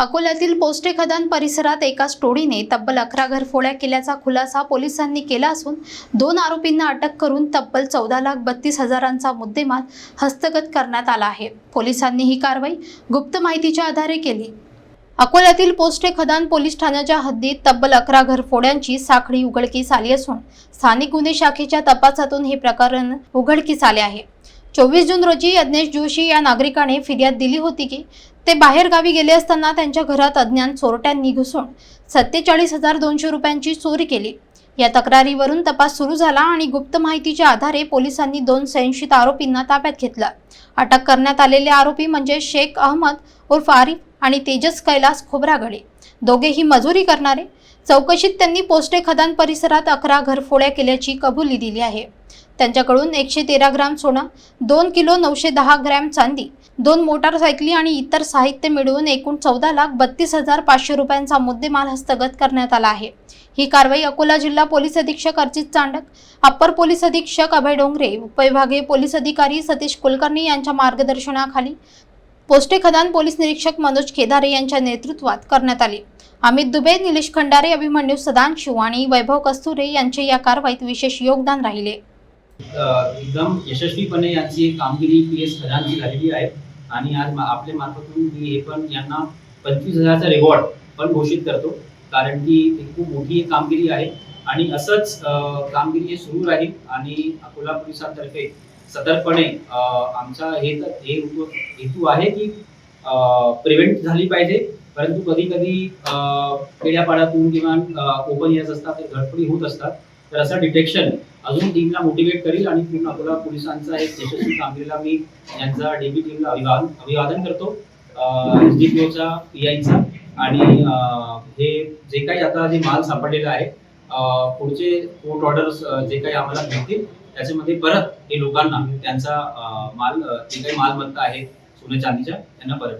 अकोल्यातील पोस्टे खदान परिसरात एकाच टोळीने तब्बल अकरा घरफोड्या केल्याचा खुलासा पोलिसांनी केला असून दोन आरोपींना अटक करून तब्बल चौदा लाख बत्तीस हजारांचा मुद्देमाल हस्तगत करण्यात आला आहे. पोलिसांनी ही कारवाई गुप्त माहितीच्या आधारे केली. अकोल्यातील पोस्टे खदान पोलीस ठाण्याच्या हद्दीत तब्बल अकरा घरफोड्यांची साखळी उघडकीस आली असून स्थानिक गुन्हे शाखेच्या तपासातून हे प्रकरण उघडकीस आले आहे. चोवीस जून रोजी यज्ञेश जोशी या नागरिकाने फिर्याद दिली होती की ते बाहेरगावी गेले असताना त्यांच्या घरात अज्ञान चोरट्यांनी घुसून सत्तेचाळीस हजार दोनशे रुपयांची चोरी केली. या तक्रारीवरून तपास सुरू झाला आणि गुप्त माहितीच्या आधारे पोलिसांनी दोन संशयित आरोपींना ताब्यात घेतलं. अटक करण्यात आलेले आरोपी म्हणजे शेख अहमद उर्फ आरिफ आणि तेजस कैलास खोब्रागडे. दोघेही मजुरी करणारे. चौकशीत त्यांनी पोस्टे खदान परिसरात अकरा घरफोड्या केल्याची कबुली दिली आहे. त्यांच्याकडून एकशे तेरा ग्राम सोनं दोन किलो नऊशे दहा ग्रॅम चांदी दोन मोटारसायकली आणि इतर साहित्य मिळवून एकूण चौदा लाख बत्तीस हजार पाचशे रुपयांचा मुद्देमाल हस्तगत करण्यात आला आहे. ही कारवाई अकोला जिल्हा पोलीस अधीक्षक अर्जित चांडक अप्पर पोलीस अधीक्षक अभय डोंगरे उपविभागीय पोलीस अधिकारी सतीश कुलकर्णी यांच्या मार्गदर्शनाखाली पोस्टे खदान पोलीस निरीक्षक मनोज केदारे यांच्या नेतृत्वात करण्यात आली. अमित दुबे निलेश खंडारे अभिमन्यू सदानशिव आणि वैभव कस्तुरे यांचे या कारवाईत विशेष योगदान राहिले. एकदम यशस्वीपणे याची कामगिरी पी एस खदानची झालेली आहे. आणि आज आपल्या मार्फतून मी हे पण यांना पंचवीस हजारचा रिवॉर्ड पण घोषित करतो. कारण की खूप मोठी एक कामगिरी आहे. आणि असंच कामगिरी हे सुरू राहील आणि अकोला पोलिसांतर्फे सतर्कपणे आमचा हे तर हे हेतू हेतू आहे की प्रिव्हेंट झाली पाहिजे. परंतु कधी कधी खेड्यापाड्यातून किंवा ओपन एरियाज असतात ते घडफडी होत असतात. तर असं डिटेक्शन अजून टीमला मोटिवेट करील आणि पूर्ण अकोला पोलिसांचा एक यशस्वी कामगिरीला मी यांचा डेबी टीमला अभिवादन अभिवादन करतो. एस डी पी ओचा पी आयचा आणि हे जे काही आता जे माल सापडलेला आहे पुढचे कोर्ट ऑर्डर्स जे काही आम्हाला मिळतील त्याच्यामध्ये परत हे लोकांना त्यांचा माल जे काही मालमत्ता आहे सोन्या चांदीच्या त्यांना परत